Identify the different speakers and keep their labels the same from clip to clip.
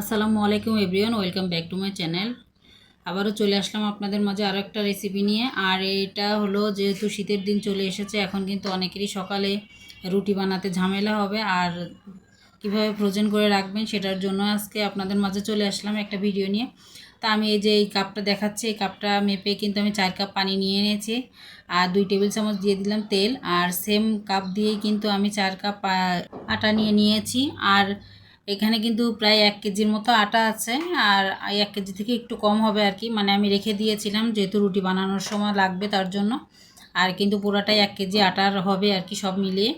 Speaker 1: আসসালামু আলাইকুম everyone, welcome back to my channel. আবারও চলে আসলাম আপনাদের মাঝে আরও একটা রেসিপি নিয়ে। আর এটা হলো যেহেতু শীতের দিন চলে এসেছে, এখন কিন্তু অনেকেরই সকালে রুটি বানাতে ঝামেলা হবে। আর কীভাবে ফ্রোজেন করে রাখবেন সেটার জন্য আজকে আপনাদের মাঝে চলে আসলাম একটা ভিডিও নিয়ে। তা আমি এই যে এই কাপটা দেখাচ্ছি, এই কাপটা মেপে কিন্তু আমি চার কাপ পানি নিয়ে এনেছি। আর দুই টেবিল চামচ দিয়ে দিলাম তেল। আর সেম কাপ দিয়েই কিন্তু আমি চার কাপ আটা নিয়ে নিয়েছি। আর এখানে কিন্তু প্রায় এক কেজির মতো আটা আছে, আর এক কেজি থেকে একটু কম হবে আর কি। মানে আমি রেখে দিয়েছিলাম, যেহেতু রুটি বানানোর সময় লাগবে তার জন্য। আর কিন্তু পুরাটাই এক কেজি আটার হবে আর কি সব মিলিয়ে।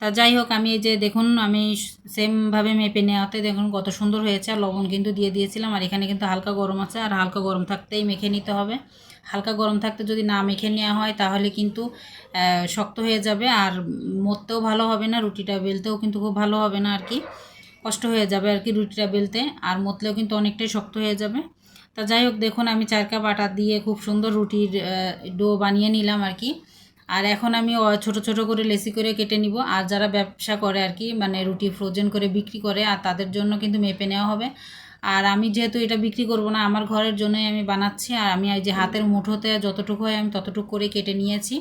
Speaker 1: তা যাই হোক, আমি এই যে দেখুন, আমি সেমভাবে মেপে নেওয়াতে দেখুন কত সুন্দর হয়েছে, আর লবণ কিন্তু দিয়ে দিয়েছিলাম। আর এখানে কিন্তু হালকা গরম আছে, আর হালকা গরম থাকতেই মেখে নিতে হবে। হালকা গরম থাকতে যদি না মেখে নেওয়া হয়, তাহলে কিন্তু শক্ত হয়ে যাবে, আর মরতেও ভালো হবে না, রুটিটা বেলতেও কিন্তু খুব ভালো হবে না আর কি। কষ্ট হয়ে যাবে আর কি রুটিটা বেলতে, আর মতলেও কিন্তু অনেকটাই শক্ত হয়ে যাবে। তা যাই হোক, দেখুন আমি চার কাপ আটা দিয়ে খুব সুন্দর রুটির ডো বানিয়ে নিলাম আর কি। আর এখন আমি ছোট ছোট করে লেসি করে কেটে নিব। আর যারা ব্যবসা করে আর কি মানে রুটি ফ্রোজেন করে বিক্রি করে, আর তাদের জন্য কিন্তু মেপে নেওয়া হবে। আর আমি যেহেতু এটা বিক্রি করব না, আমার ঘরের জন্যই আমি বানাচ্ছি। আর আমি এই যে হাতের মুঠোতে যতটুকু হয় আমি ততটুকু করে কেটে নিয়েছি।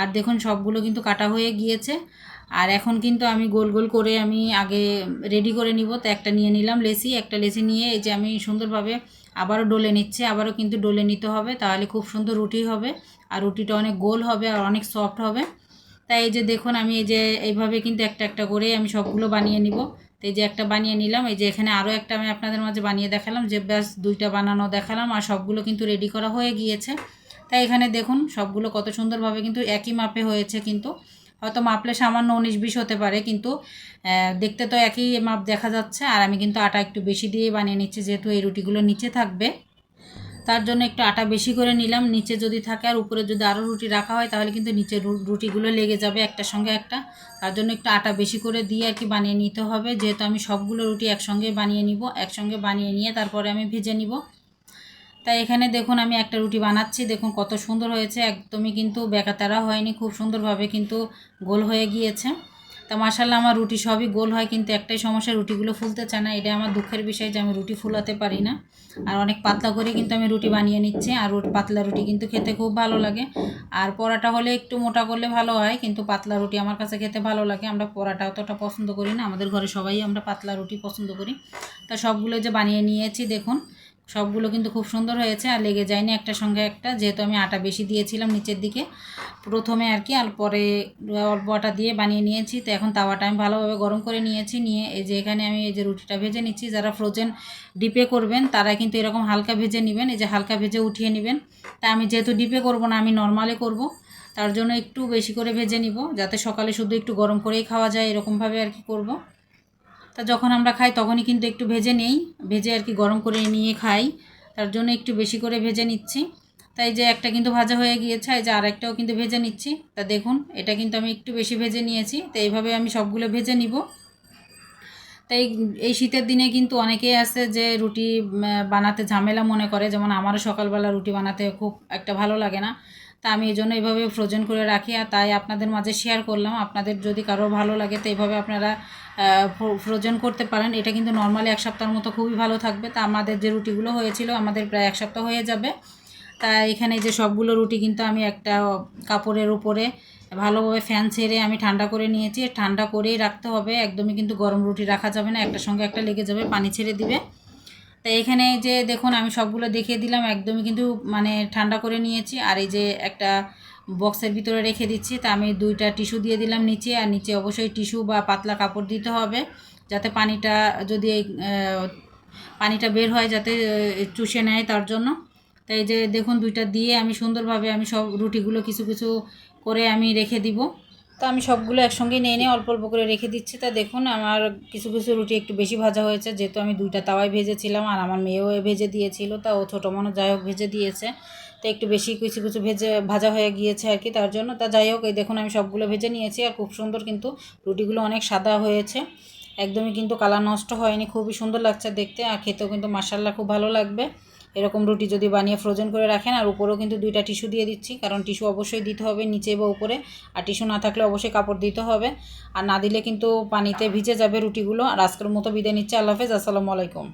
Speaker 1: আর দেখুন, সবগুলো কিন্তু কাটা হয়ে গিয়েছে। আর এখন কিন্তু আমি গোল গোল করে আমি আগে রেডি করে নিব। তো একটা নিয়ে নিলাম লেসি, একটা লেসি নিয়ে এই যে আমি সুন্দরভাবে আবারও ডলে নিচ্ছে, আবারও কিন্তু ডলে নিতে হবে, তাহলে খুব সুন্দর রুটি হবে আর রুটিটা অনেক গোল হবে আর অনেক সফট হবে। তাই এই যে দেখুন আমি এই যে এইভাবে কিন্তু একটা একটা করে আমি সবগুলো বানিয়ে নিব। তো এই যে একটা বানিয়ে নিলাম, এই যে এখানে আরও একটা আমি আপনাদের মাঝে বানিয়ে দেখালাম যে ব্যাস দুইটা বানানো দেখালাম আর সবগুলো কিন্তু রেডি করা হয়ে গিয়েছে। তাই এখানে দেখুন সবগুলো কত সুন্দরভাবে কিন্তু একই মাপে হয়েছে কিন্তু। হয়তো মাপলে সামান্য উনিশ বিশ হতে পারে, কিন্তু দেখতে তো একই মাপ দেখা যাচ্ছে। আর আমি কিন্তু আটা একটু বেশি দিয়ে বানিয়ে নিচ্ছি, যেহেতু এই রুটিগুলো নিচে থাকবে। তার জন্য একটু আটা বেশি করে নিলাম। নিচে যদি থাকে আর উপরে যদি আরও রুটি রাখা হয়, তাহলে কিন্তু নিচে রুটিগুলো লেগে যাবে একটার সঙ্গে একটা। তার জন্য একটু আটা বেশি করে দিয়ে আর কি বানিয়ে নিতে হবে। যেহেতু আমি সবগুলো রুটি একসঙ্গে বানিয়ে নিব, একসঙ্গে বানিয়ে নিয়ে তারপরে আমি ভেজে নিব। তাই এখানে দেখুন আমি একটা রুটি বানাচ্ছি, দেখুন কত সুন্দর হয়েছে, একদমই কিন্তু বেকাতারা হয়নি, খুব সুন্দরভাবে কিন্তু গোল হয়ে গিয়েছে। তা মাসাল্লাহ আমার রুটি সবই গোল হয়, কিন্তু একটাই সমস্যা, রুটিগুলো ফুলতে চায় না, এটা আমার দুঃখের বিষয় যে আমি রুটি ফুলাতে পারি না। আর অনেক পাতলা করে কিন্তু আমি রুটি বানিয়ে নিচ্ছি, আর পাতলা রুটি কিন্তু খেতে খুব ভালো লাগে। আর পরাটা হলে একটু মোটা করলে ভালো হয়, কিন্তু পাতলা রুটি আমার কাছে খেতে ভালো লাগে, আমরা পরাটা অতটা পছন্দ করি না, আমাদের ঘরে সবাই আমরা পাতলা রুটি পছন্দ করি। তা সবগুলো যে বানিয়ে নিয়েছি, দেখুন। সবগুলো কিন্তু খুব সুন্দর হয়েছে আর লেগে যায়নি একটা সঙ্গে একটা। যেহেতু আমি আটা বেশি দিয়েছিলাম নিচের দিকে, প্রথমে আর কি, আর পরে অল্প আটা দিয়ে বানিয়ে নিয়েছি। তো এখন তাওয়াটা আমি ভালোভাবে গরম করে নিয়েছি, নিয়ে এই যে এখানে আমি এই যে রুটিটা ভেজে নিচ্ছি। যারা ফ্রোজেন ডিপে করবেন, তারা কিন্তু এরকম হালকা ভেজে নেবেন, এই যে হালকা ভেজে উঠিয়ে নেবেন। তা আমি যেহেতু ডিপে করব না, আমি নর্মালে করব, তার জন্য একটু বেশি করে ভেজে নিব, যাতে সকালে শুধু একটু গরম করেই খাওয়া যায়, এরকমভাবে আর কি করব। তা যখন আমরা খাই তখনই কিন্তু একটু ভেজে নেই, ভেজে আর কি গরম করে নিয়ে খাই। তার জন্য একটু বেশি করে ভেজে নিচ্ছি। তাই যে একটা কিন্তু ভাজা হয়ে গিয়েছে, এই যে আরেকটাও কিন্তু ভেজে নিচ্ছি। তা দেখুন, এটা কিন্তু আমি একটু বেশি ভেজে নিয়েছি। তো এইভাবে আমি সবগুলো ভেজে নিব। তাই এই শীতের দিনে কিন্তু অনেকেই আছে যে রুটি বানাতে ঝামেলা মনে করে। যেমন আমারও সকালবেলা রুটি বানাতে খুব একটা ভালো লাগে না। তা আমি এই জন্য এইভাবে ফ্রোজেন করে রাখি আর তাই আপনাদের মাঝে শেয়ার করলাম। আপনাদের যদি কারও ভালো লাগে তো এইভাবে আপনারা ফ্রোজেন করতে পারেন। এটা কিন্তু নর্মালি এক সপ্তাহের মতো খুবই ভালো থাকবে। তা আমাদের যে রুটিগুলো হয়েছিল, আমাদের প্রায় এক সপ্তাহ হয়ে যাবে। তা এখানে যে সবগুলো রুটি কিন্তু আমি একটা কাপড়ের উপরে ভালোভাবে ফ্যান ছেড়ে আমি ঠান্ডা করে নিয়েছি। ঠান্ডা করেই রাখতে হবে। একদমই কিন্তু গরম রুটি রাখা যাবে না। একটা সঙ্গে একটা লেগে যাবে, পানি ছেড়ে দিবে। তো এখানে যে দেখুন, আমি সবগুলো দেখিয়ে দিলাম, একদমই কিন্তু মানে ঠান্ডা করে নিয়েছি। আর এই যে একটা বক্সের ভিতরে রেখে দিচ্ছি, তা আমি দুইটা টিস্যু দিয়ে দিলাম নিচে, আর নিচে অবশ্যই টিস্যু বা পাতলা কাপড় দিতে হবে, যাতে পানিটা যদি এই পানিটা বের হয়, যাতে চুষে নেয় তার জন্য। তাই যে দেখুন, দুইটা দিয়ে আমি সুন্দরভাবে আমি সব রুটিগুলো কিছু কিছু করে আমি রেখে দিব। তো আমি সবগুলো একসঙ্গে নিয়ে নিয়ে অল্প অল্প করে রেখে দিচ্ছি। তা দেখুন, আমার কিছু কিছু রুটি একটু বেশি ভাজা হয়েছে। যেহেতু আমি দুইটা তাওয়ায় ভেজেছিলাম আর আমার মেয়েও ভেজে দিয়েছিল, তা ও ছোটো মনে যাই হোক ভেজে দিয়েছে। তো একটু বেশি কিছু কিছু ভেজে, ভাজা হয়ে গিয়েছে আর কি তার জন্য। তা যাই হোক, এই দেখুন আমি সবগুলো ভেজে নিয়েছি আর খুব সুন্দর কিন্তু রুটিগুলো অনেক সাদা হয়েছে। একদমই কিন্তু কালার নষ্ট হয়নি, খুবই সুন্দর লাগছে দেখতে আর খেতেও কিন্তু মাসাল্লা খুব ভালো লাগবে। এরকম রুটি যদি বানিয়ে ফ্রোজেন করে রাখেন, আর উপরেও কিন্তু দুইটা টিস্যু দিয়ে দিচ্ছি, কারণ টিস্যু অবশ্যই দিতে হবে নিচে বা উপরে, আর টিস্যু না থাকলে অবশ্যই কাপড় দিতে হবে। আর না দিলে কিন্তু পানিতে ভিজে যাবে রুটিগুলো। আর আজকের মতো বিদায় নিচ্ছে, আল্লাহ হাফেজ, আসসালামু আলাইকুম।